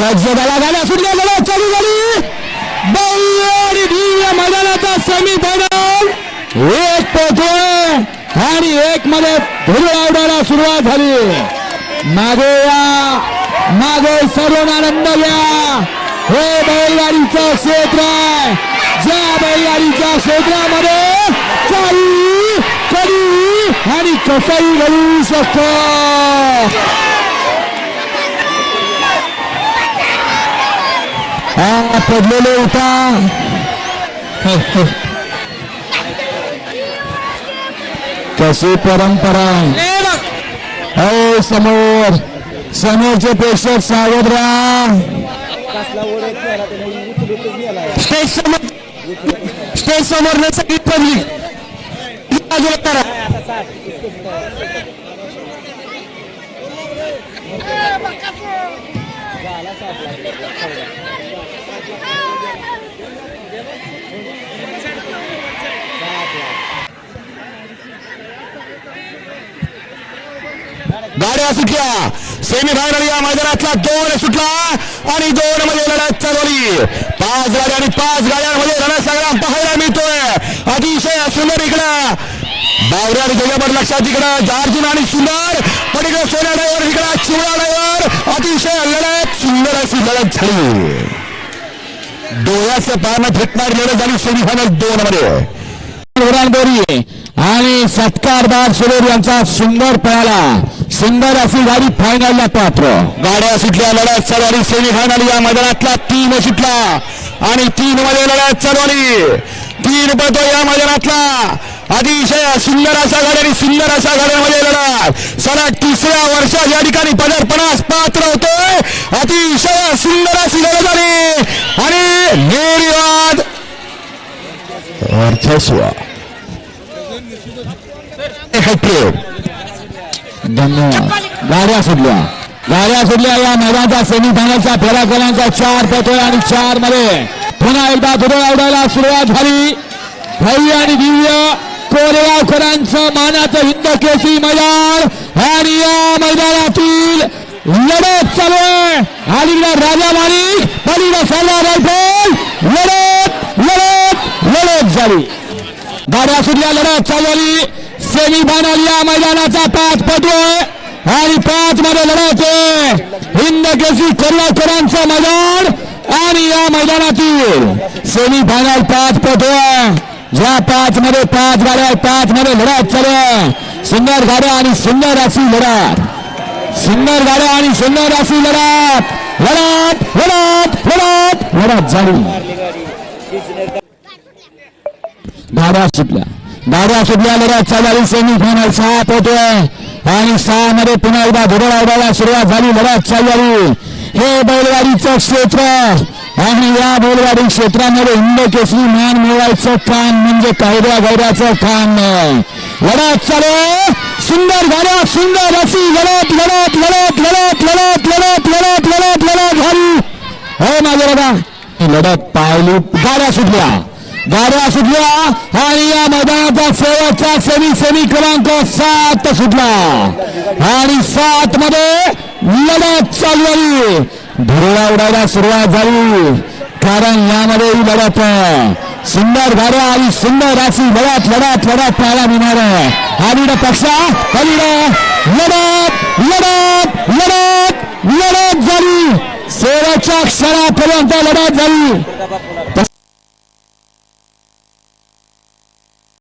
सज्ज झाला गाड्या सुटल्या लढत चालू झाली भव्य आणि दिव्य मैदानाचा सेमी फायनल एक पोहोचलोय आणि एक मध्ये धुरळा उडायला सुरुवात झाली. मागे या. मागे सर्व आनंद घ्या हे बैलगाडीचं क्षेत्र आहे. ज्या बैलगाडीच्या क्षेत्रामध्ये काही कधी आणि कसंही घडू शकतो. पडलेले उठा. कशी परंपरा? हो समोर. समोरचे प्रेक्षक सावध राहा स्टेज समोर स्टेज समोर न सगळी पब्लिक बाजूला करा. गाड्या सुटल्या. सेमीफायनल या मैदानातला दोन सुटला आणि दोन मध्ये लढत चालवली पाच गाड्या आणि पाच गाड्यांमध्ये लढत सगळा पाहायला मिळतोय. अतिशय सुंदर इकडं. बावऱ्या आणि त्याच्यावर लक्षात इकडं. जार्जुन आणि सुंदर. पण इकडं सोन्या ड्रायव्हर इकडं चिवळा ड्रायव्हर. अतिशय लढत सुंदर अशी लढत झाली डोळ्याचं पानं फिटणार लढत झाली सेमीफायनल दोन मध्ये आणि सत्कारदार सुरेर यांचा सुंदर पळाला. सुंदर अशी गाडी फायनलला पात्र. गाड्या सुटल्या लढत चालवली सेमीफायनल या मैदानातला तीन सुटला. आणि तीन मध्ये लढत चालवली तीन पळतो या मैदानातला. अतिशय सुंदर अशा गाड्या आणि सुंदर अशा गाड्यांमध्ये लढत. सलग तिसऱ्या वर्षात या ठिकाणी पदार्पणास पात्र होतोय अतिशय सुंदर अशी लढत झाली आणि निर्वाद वर्चस्व धन्यवाद गाड्या सुटल्या. गाड्या सुटल्या या मैदानाचा सेमीफायनलचा फेरा क्रमांक चार पतोय आणि चारमध्ये. पुन्हा एकदा धुरळ आवडायला सुरुवात झाली. भव्य आणि दिव्य कोरेगावकरांचं मानाचं हिंद केसी मैदान. आणि या मैदानातील लढत चालू आहे. अलीकडे राजा मालिक पलीकडे सरदार रायफल. लढत लढत. गाड्या सुटल्या लढत चालवली सेमी फायनल या मैदानाचा पाच पटू आणि पाच मध्ये लढत हिंद केसी कोल्हापुरांचं मैदान आणि या मैदानातील सेमी फायनल पाच पटू ज्या पाच मध्ये पाच गाड्या पाच मध्ये लढत चालू सुंदर गाड्या आणि सुंदर अशी लढत. सुंदर गाड्या आणि सुंदर अशी लढत. लढत लढत लढत लढत झाली. गाड्या सुटल्या गाड्या सुटल्या लढत चालली सेमी फायनल सहा पोहोचतोय आणि सहा मध्ये पुन्हा एकदा धुरळ आवडायला सुरुवात झाली लढत चालली हे बैलगाडीचं क्षेत्र आणि या बैलगाडी क्षेत्रामध्ये हिंद केसरी मान मिळवायचं काम म्हणजे कायद्या गैऱ्याचं काम नाही लढत चालू सुंदर गाड्या सुंदर अशी लढत लढत लढत लढत लढत लढत लढत लढत लढत झाली हो माझ्या बाबा लढत पाहिली गाड्या सुटल्या गाड्या सुटल्या आणि या मैदानाचा शेवटचा सेमी सेमी क्रमांक सात सुटला. आणि सात मध्ये लढत चालू झाली. धुरळा उडायला सुरुवात झाली. कारण यामध्ये ही लढत सुंदर गाड्या आणि सुंदर अशी लढत लढत लढत पाहायला मिळणार आहे. आणि पक्षा पलीकडे लढत लढत लढत लढत झाली. शेवटच्या क्षणापर्यंत लढत झाली.